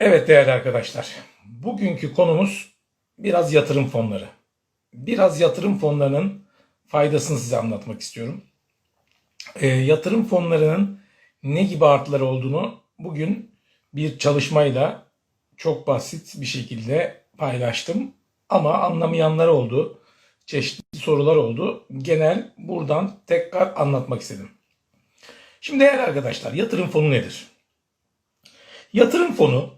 Evet değerli arkadaşlar, bugünkü konumuz biraz yatırım fonları. Biraz yatırım fonlarının faydasını size anlatmak istiyorum. Ee, yatırım fonlarının ne gibi artıları olduğunu bugün bir çalışmayla çok basit bir şekilde paylaştım. Ama anlamayanlar oldu, çeşitli sorular oldu. Genel buradan tekrar anlatmak istedim. Şimdi değerli arkadaşlar, yatırım fonu nedir? Yatırım fonu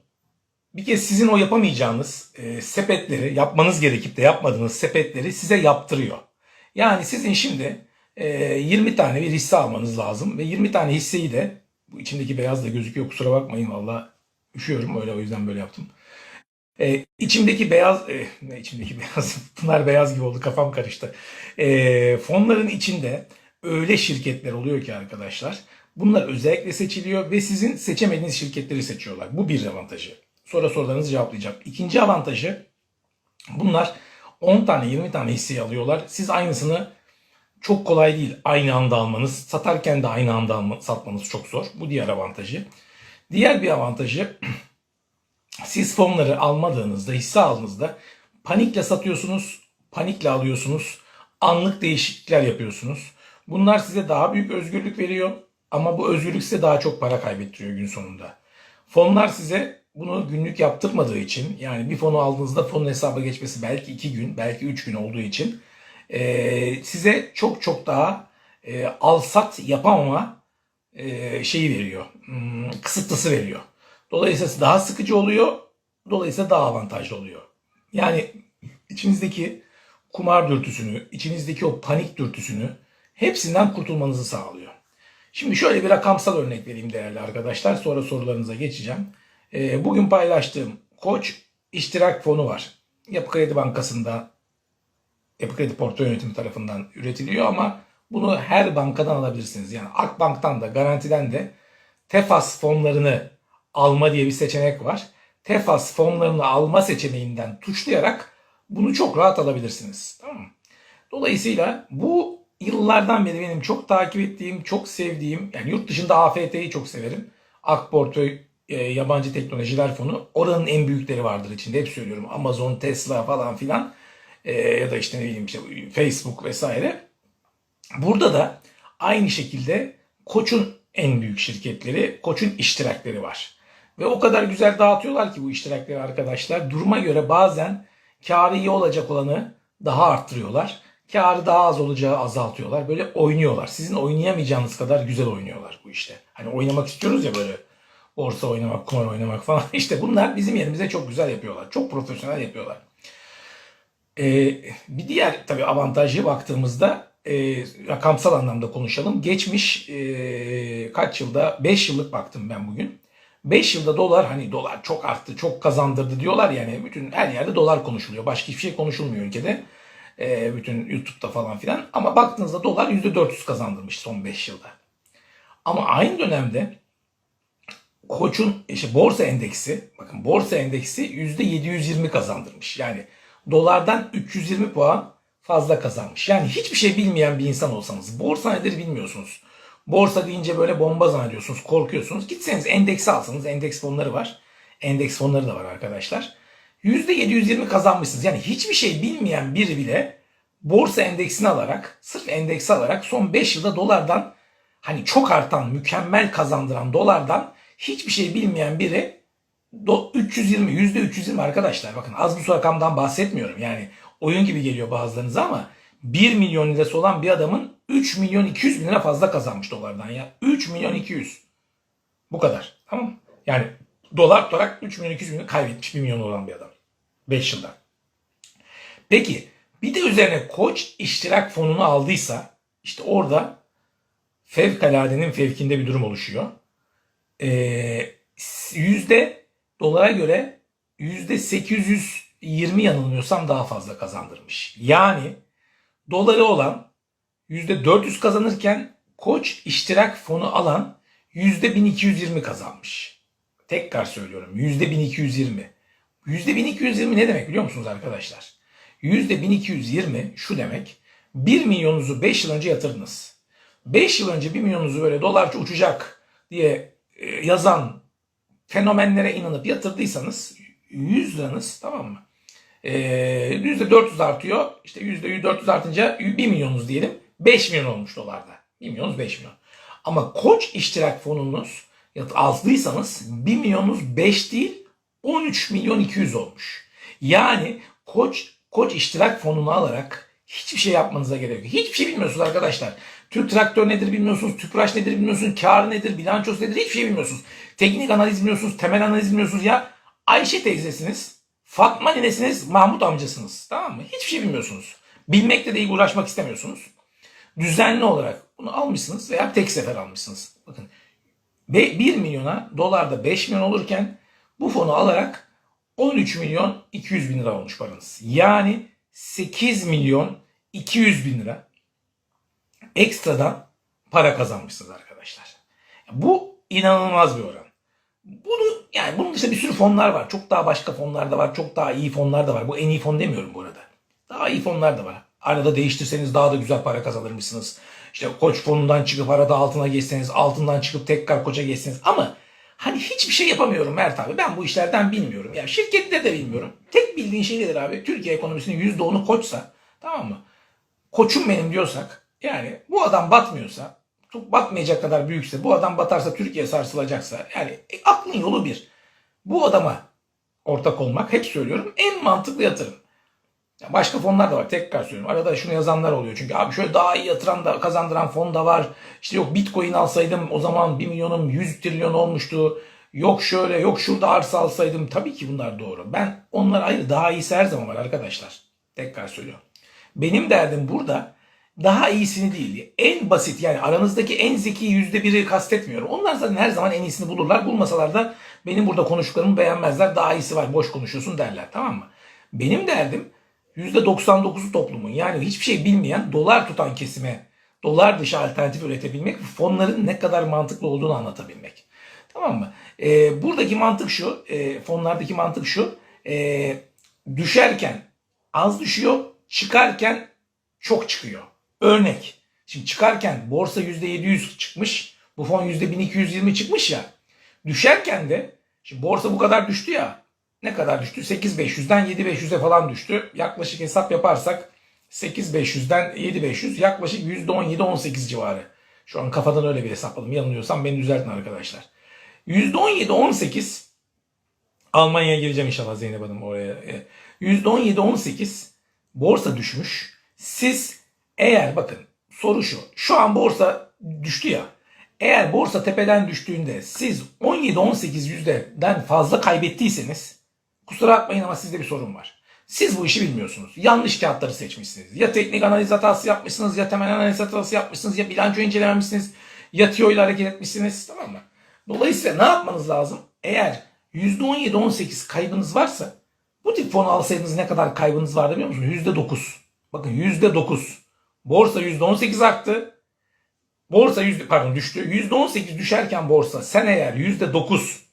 bir kez sizin o yapamayacağınız e, sepetleri yapmanız gerekip de yapmadığınız sepetleri size yaptırıyor. Yani sizin şimdi e, 20 tane bir hisse almanız lazım ve 20 tane hisseyi de bu içindeki beyaz da gözüküyor kusura bakmayın valla üşüyorum öyle o yüzden böyle yaptım. E, içimdeki beyaz, e, ne içimdeki beyaz, bunlar beyaz gibi oldu kafam karıştı. E, fonların içinde öyle şirketler oluyor ki arkadaşlar bunlar özellikle seçiliyor ve sizin seçemediğiniz şirketleri seçiyorlar. Bu bir avantajı. Sonra sorularınızı cevaplayacağım. İkinci avantajı bunlar 10 tane 20 tane hisseyi alıyorlar. Siz aynısını çok kolay değil aynı anda almanız. Satarken de aynı anda alma, satmanız çok zor. Bu diğer avantajı. Diğer bir avantajı siz fonları almadığınızda, hisse aldığınızda panikle satıyorsunuz, panikle alıyorsunuz, anlık değişiklikler yapıyorsunuz. Bunlar size daha büyük özgürlük veriyor ama bu özgürlük size daha çok para kaybettiriyor gün sonunda. Fonlar size bunu günlük yaptırmadığı için yani bir fonu aldığınızda fonun hesaba geçmesi belki 2 gün, belki 3 gün olduğu için e, size çok çok daha e, alsat yapamama e, şeyi veriyor, hmm, kısıtlısı veriyor. Dolayısıyla daha sıkıcı oluyor, dolayısıyla daha avantajlı oluyor. Yani içinizdeki kumar dürtüsünü, içinizdeki o panik dürtüsünü hepsinden kurtulmanızı sağlıyor. Şimdi şöyle bir rakamsal örnek vereyim değerli arkadaşlar. Sonra sorularınıza geçeceğim. Ee, Bugün paylaştığım Koç iştirak fonu var. Yapı Kredi Bankası'nda Yapı Kredi Portföy Yönetimi tarafından üretiliyor ama bunu her bankadan alabilirsiniz. Yani Akbank'tan da Garanti'den de Tefas fonlarını alma diye bir seçenek var. Tefas fonlarını alma seçeneğinden tuşlayarak bunu çok rahat alabilirsiniz. Tamam? Dolayısıyla bu yıllardan beri benim çok takip ettiğim, çok sevdiğim, yani yurt dışında AFT'yi çok severim. Ak Portföy e, Yabancı Teknolojiler Fonu. Oranın en büyükleri vardır içinde. Hep söylüyorum. Amazon, Tesla falan filan. E, ya da işte ne bileyim işte Facebook vesaire. Burada da aynı şekilde Koç'un en büyük şirketleri, Koç'un iştirakleri var. Ve o kadar güzel dağıtıyorlar ki bu iştirakleri arkadaşlar. Duruma göre bazen karı iyi olacak olanı daha arttırıyorlar. Karı daha az olacağı azaltıyorlar. Böyle oynuyorlar. Sizin oynayamayacağınız kadar güzel oynuyorlar bu işte. Hani oynamak istiyoruz ya böyle borsa oynamak, kumar oynamak falan. İşte bunlar bizim yerimize çok güzel yapıyorlar. Çok profesyonel yapıyorlar. Ee, bir diğer tabii avantajı baktığımızda e, rakamsal anlamda konuşalım. Geçmiş e, kaç yılda 5 yıllık baktım ben bugün. 5 yılda dolar hani dolar çok arttı, çok kazandırdı diyorlar yani bütün her yerde dolar konuşuluyor. Başka hiçbir şey konuşulmuyor ülkede. E, bütün YouTube'da falan filan. Ama baktığınızda dolar %400 kazandırmış son 5 yılda. Ama aynı dönemde Koç'un işte borsa endeksi, bakın borsa endeksi %720 kazandırmış. Yani dolardan 320 puan fazla kazanmış. Yani hiçbir şey bilmeyen bir insan olsanız, borsa nedir bilmiyorsunuz. Borsa deyince böyle bomba zannediyorsunuz, korkuyorsunuz. Gitseniz endeks alsanız, endeks fonları var. Endeks fonları da var arkadaşlar. %720 kazanmışsınız. Yani hiçbir şey bilmeyen biri bile borsa endeksini alarak, sırf endeksi alarak son 5 yılda dolardan hani çok artan, mükemmel kazandıran dolardan hiçbir şey bilmeyen biri 320, %320 arkadaşlar. Bakın az bir rakamdan bahsetmiyorum. Yani oyun gibi geliyor bazılarınıza ama 1 milyon lirası olan bir adamın 3 milyon 200 bin lira fazla kazanmış dolardan ya. 3 milyon 200. Bu kadar. Tamam mı? Yani dolar olarak 3 milyon 200 bin kaybetmiş 1 milyon olan bir adam. 5 yılda. Peki bir de üzerine koç iştirak fonunu aldıysa işte orada fevkaladenin fevkinde bir durum oluşuyor. Ee, yüzde dolara göre yüzde 820 yanılmıyorsam daha fazla kazandırmış. Yani doları olan yüzde 400 kazanırken koç iştirak fonu alan yüzde 1220 kazanmış. Tekrar söylüyorum yüzde 1220. Yüzde 1220 ne demek biliyor musunuz arkadaşlar? Yüzde 1220 şu demek 1 milyonunuzu 5 yıl önce yatırdınız. 5 yıl önce 1 milyonunuzu böyle dolarca uçacak diye e, yazan fenomenlere inanıp yatırdıysanız 100 liranız tamam mı? Ee, %400 artıyor. İşte %400 artınca 1 milyonunuz diyelim. 5 milyon olmuş dolarda. 1 milyonunuz 5 milyon. Ama koç iştirak fonunuz aldıysanız 1 milyonunuz 5 değil 13 milyon 200 olmuş. Yani koç koç iştirak fonunu alarak hiçbir şey yapmanıza gerek yok. Hiçbir şey bilmiyorsunuz arkadaşlar. Türk traktör nedir bilmiyorsunuz, tüpraş nedir bilmiyorsunuz, kar nedir, bilançosu nedir hiçbir şey bilmiyorsunuz. Teknik analiz bilmiyorsunuz, temel analiz bilmiyorsunuz ya. Ayşe teyzesiniz, Fatma ninesiniz, Mahmut amcasınız. Tamam mı? Hiçbir şey bilmiyorsunuz. Bilmekle de uğraşmak istemiyorsunuz. Düzenli olarak bunu almışsınız veya tek sefer almışsınız. Bakın 1 milyona dolarda 5 milyon olurken bu fonu alarak 13 milyon 200 bin lira olmuş paranız. Yani 8 milyon 200 bin lira ekstradan para kazanmışsınız arkadaşlar. Bu inanılmaz bir oran. Bunu yani bunun dışında bir sürü fonlar var. Çok daha başka fonlar da var. Çok daha iyi fonlar da var. Bu en iyi fon demiyorum bu arada. Daha iyi fonlar da var. Arada değiştirseniz daha da güzel para kazanırmışsınız. İşte koç fonundan çıkıp arada altına geçseniz, altından çıkıp tekrar koça geçseniz. Ama hani hiçbir şey yapamıyorum Mert abi. Ben bu işlerden bilmiyorum. Ya şirkette de bilmiyorum. Tek bildiğin şey nedir abi? Türkiye ekonomisinin %10'u koçsa tamam mı? Koçum benim diyorsak yani bu adam batmıyorsa batmayacak kadar büyükse bu adam batarsa Türkiye sarsılacaksa yani e, aklın yolu bir. Bu adama ortak olmak hep söylüyorum en mantıklı yatırım. Ya başka fonlar da var tekrar söylüyorum. Arada şunu yazanlar oluyor. Çünkü abi şöyle daha iyi yatıran da kazandıran fon da var. İşte yok bitcoin alsaydım o zaman 1 milyonum 100 trilyon olmuştu. Yok şöyle yok şurada arsa alsaydım. Tabii ki bunlar doğru. Ben onlar ayrı daha iyisi her zaman var arkadaşlar. Tekrar söylüyorum. Benim derdim burada daha iyisini değil. En basit yani aranızdaki en zeki yüzde biri kastetmiyorum. Onlar zaten her zaman en iyisini bulurlar. Bulmasalar da benim burada konuştuklarımı beğenmezler. Daha iyisi var boş konuşuyorsun derler tamam mı? Benim derdim %99'u toplumun yani hiçbir şey bilmeyen dolar tutan kesime dolar dışı alternatif üretebilmek fonların ne kadar mantıklı olduğunu anlatabilmek. Tamam mı? Ee, buradaki mantık şu, e, fonlardaki mantık şu, e, düşerken az düşüyor, çıkarken çok çıkıyor. Örnek, şimdi çıkarken borsa %700 çıkmış, bu fon %1220 çıkmış ya, düşerken de, şimdi borsa bu kadar düştü ya, ne kadar düştü? 8500'den 7500'e falan düştü. Yaklaşık hesap yaparsak 8500'den 7500 yaklaşık %17-18 civarı. Şu an kafadan öyle bir hesapladım. Yanılıyorsam beni düzeltin arkadaşlar. %17-18 Almanya'ya gireceğim inşallah Zeynep Hanım oraya. %17-18 borsa düşmüş. Siz eğer bakın soru şu. Şu an borsa düştü ya. Eğer borsa tepeden düştüğünde siz 17-18 yüzdeden fazla kaybettiyseniz kusura bakmayın ama sizde bir sorun var. Siz bu işi bilmiyorsunuz. Yanlış kağıtları seçmişsiniz. Ya teknik analiz hatası yapmışsınız, ya temel analiz hatası yapmışsınız, ya bilanço incelememişsiniz, ya TIO ile hareket etmişsiniz. Tamam mı? Dolayısıyla ne yapmanız lazım? Eğer %17-18 kaybınız varsa bu tip fon alsaydınız ne kadar kaybınız vardı biliyor musunuz? %9. Bakın %9. Borsa %18 arttı. Borsa yüzde pardon düştü. %18 düşerken borsa sen eğer %9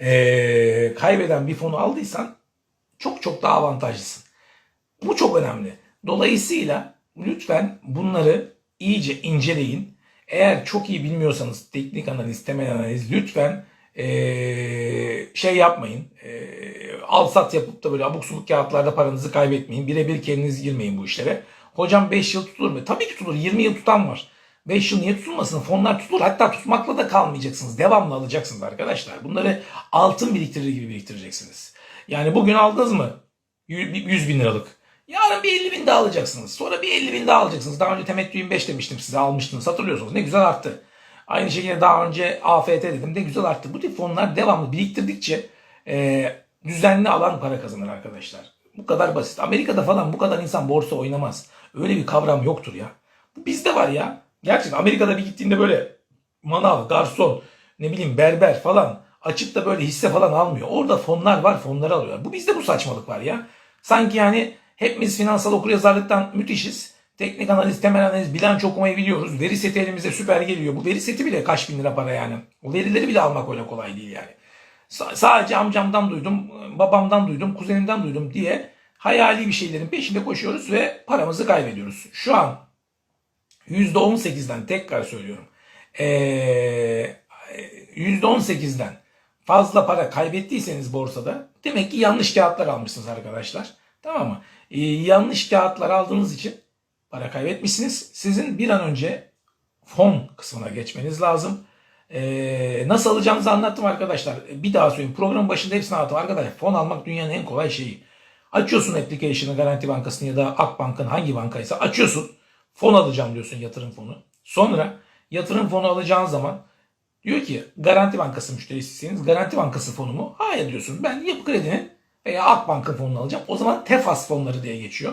ee, kaybeden bir fonu aldıysan çok çok daha avantajlısın. Bu çok önemli. Dolayısıyla lütfen bunları iyice inceleyin. Eğer çok iyi bilmiyorsanız teknik analiz, temel analiz lütfen ee, şey yapmayın. Ee, al sat yapıp da böyle abuk subuk kağıtlarda paranızı kaybetmeyin. Birebir kendiniz girmeyin bu işlere. Hocam 5 yıl tutulur mu? Tabii ki tutulur. 20 yıl tutan var. 5 yıl niye tutulmasın? Fonlar tutulur. Hatta tutmakla da kalmayacaksınız. Devamlı alacaksınız arkadaşlar. Bunları altın biriktirir gibi biriktireceksiniz. Yani bugün aldınız mı? 100 bin liralık. Yarın bir 50 bin daha alacaksınız. Sonra bir 50 bin daha alacaksınız. Daha önce temettü 25 demiştim size almıştınız. Hatırlıyorsunuz. Ne güzel arttı. Aynı şekilde daha önce AFT dedim. Ne güzel arttı. Bu tip fonlar devamlı biriktirdikçe e, düzenli alan para kazanır arkadaşlar. Bu kadar basit. Amerika'da falan bu kadar insan borsa oynamaz. Öyle bir kavram yoktur ya. Bu bizde var ya. Gerçekten Amerika'da bir gittiğinde böyle manav, garson, ne bileyim berber falan açıp da böyle hisse falan almıyor. Orada fonlar var fonları alıyorlar. Bu bizde bu saçmalık var ya. Sanki yani hepimiz finansal okuryazarlıktan müthişiz. Teknik analiz, temel analiz, bilanço okumayı biliyoruz. Veri seti elimize süper geliyor. Bu veri seti bile kaç bin lira para yani. O verileri bile almak öyle kolay değil yani. S- sadece amcamdan duydum, babamdan duydum, kuzenimden duydum diye hayali bir şeylerin peşinde koşuyoruz ve paramızı kaybediyoruz. Şu an %18'den tekrar söylüyorum. Ee, %18'den fazla para kaybettiyseniz borsada demek ki yanlış kağıtlar almışsınız arkadaşlar. Tamam mı? Ee, yanlış kağıtlar aldığınız için para kaybetmişsiniz. Sizin bir an önce fon kısmına geçmeniz lazım. Ee, nasıl alacağınızı anlattım arkadaşlar. Bir daha söyleyeyim. Programın başında hepsini anlattım. Arkadaşlar fon almak dünyanın en kolay şeyi. Açıyorsun application'ı Garanti Bankası'nı ya da Akbank'ın hangi bankaysa açıyorsun. Fon alacağım diyorsun yatırım fonu. Sonra yatırım fonu alacağın zaman diyor ki Garanti Bankası müşterisisiniz. Garanti Bankası fonu mu? Hayır diyorsun. Ben Yapı Kredi'nin veya Akbank'ın fonunu alacağım. O zaman Tefas fonları diye geçiyor.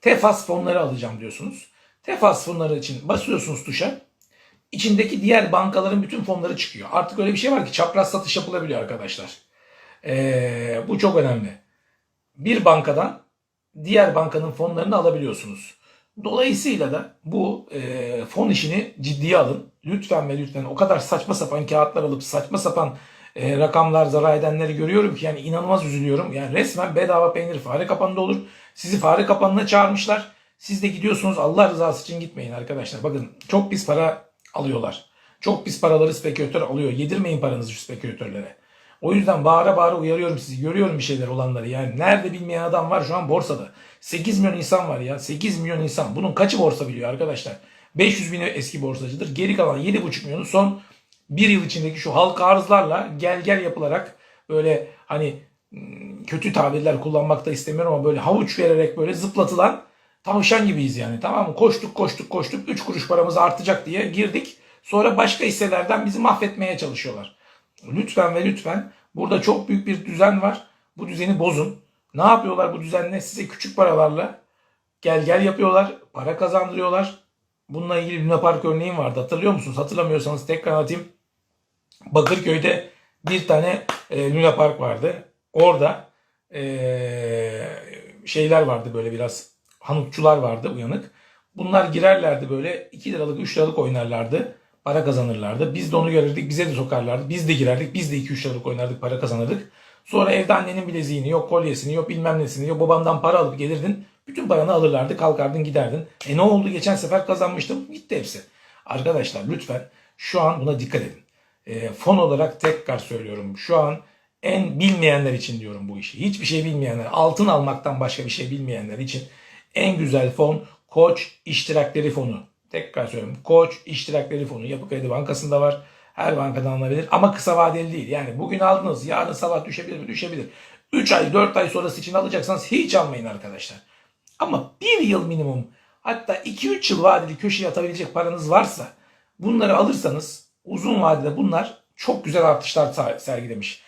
Tefas fonları alacağım diyorsunuz. Tefas fonları için basıyorsunuz tuşa. İçindeki diğer bankaların bütün fonları çıkıyor. Artık öyle bir şey var ki çapraz satış yapılabiliyor arkadaşlar. Ee, bu çok önemli. Bir bankadan diğer bankanın fonlarını alabiliyorsunuz. Dolayısıyla da bu e, fon işini ciddiye alın. Lütfen ve lütfen o kadar saçma sapan kağıtlar alıp saçma sapan e, rakamlar zarar edenleri görüyorum ki yani inanılmaz üzülüyorum. Yani resmen bedava peynir fare kapanında olur. Sizi fare kapanına çağırmışlar. Siz de gidiyorsunuz Allah rızası için gitmeyin arkadaşlar. Bakın çok pis para alıyorlar. Çok pis paraları spekülatör alıyor. Yedirmeyin paranızı şu spekülatörlere. O yüzden bağıra bağıra uyarıyorum sizi. Görüyorum bir şeyler olanları. Yani nerede bilmeyen adam var şu an borsada. 8 milyon insan var ya. 8 milyon insan. Bunun kaçı borsa biliyor arkadaşlar? 500 bini eski borsacıdır. Geri kalan 7,5 milyonu son bir yıl içindeki şu halka arzlarla gel gel yapılarak böyle hani hmm, kötü tabirler kullanmak da istemiyorum ama böyle havuç vererek böyle zıplatılan tavşan gibiyiz yani tamam mı? Koştuk koştuk koştuk 3 kuruş paramız artacak diye girdik. Sonra başka hisselerden bizi mahvetmeye çalışıyorlar. Lütfen ve lütfen burada çok büyük bir düzen var. Bu düzeni bozun. Ne yapıyorlar bu düzenle? Size küçük paralarla gel gel yapıyorlar. Para kazandırıyorlar. Bununla ilgili Luna Park örneğim vardı. Hatırlıyor musunuz? Hatırlamıyorsanız tekrar anlatayım. Bakırköy'de bir tane e, Luna Park vardı. Orada e, şeyler vardı böyle biraz hanutçular vardı uyanık. Bunlar girerlerdi böyle 2 liralık 3 liralık oynarlardı. Para kazanırlardı. Biz de onu görürdük. Bize de sokarlardı. Biz de girerdik. Biz de 2-3 liralık oynardık. Para kazanırdık. Sonra evde annenin bileziğini, yok kolyesini, yok bilmem nesini, yok babamdan para alıp gelirdin. Bütün paranı alırlardı. Kalkardın giderdin. E ne oldu? Geçen sefer kazanmıştım. Gitti hepsi. Arkadaşlar lütfen şu an buna dikkat edin. E, fon olarak tekrar söylüyorum. Şu an en bilmeyenler için diyorum bu işi. Hiçbir şey bilmeyenler, altın almaktan başka bir şey bilmeyenler için en güzel fon Koç İştirakleri Fonu. Tekrar söylüyorum. Koç İştirakleri Fonu. Yapı Kredi Bankası'nda var. Her bankadan alınabilir ama kısa vadeli değil. Yani bugün aldınız yarın sabah düşebilir mi? Düşebilir. 3 ay 4 ay sonrası için alacaksanız hiç almayın arkadaşlar. Ama 1 yıl minimum hatta 2-3 yıl vadeli köşeye atabilecek paranız varsa bunları alırsanız uzun vadede bunlar çok güzel artışlar ser- sergilemiş.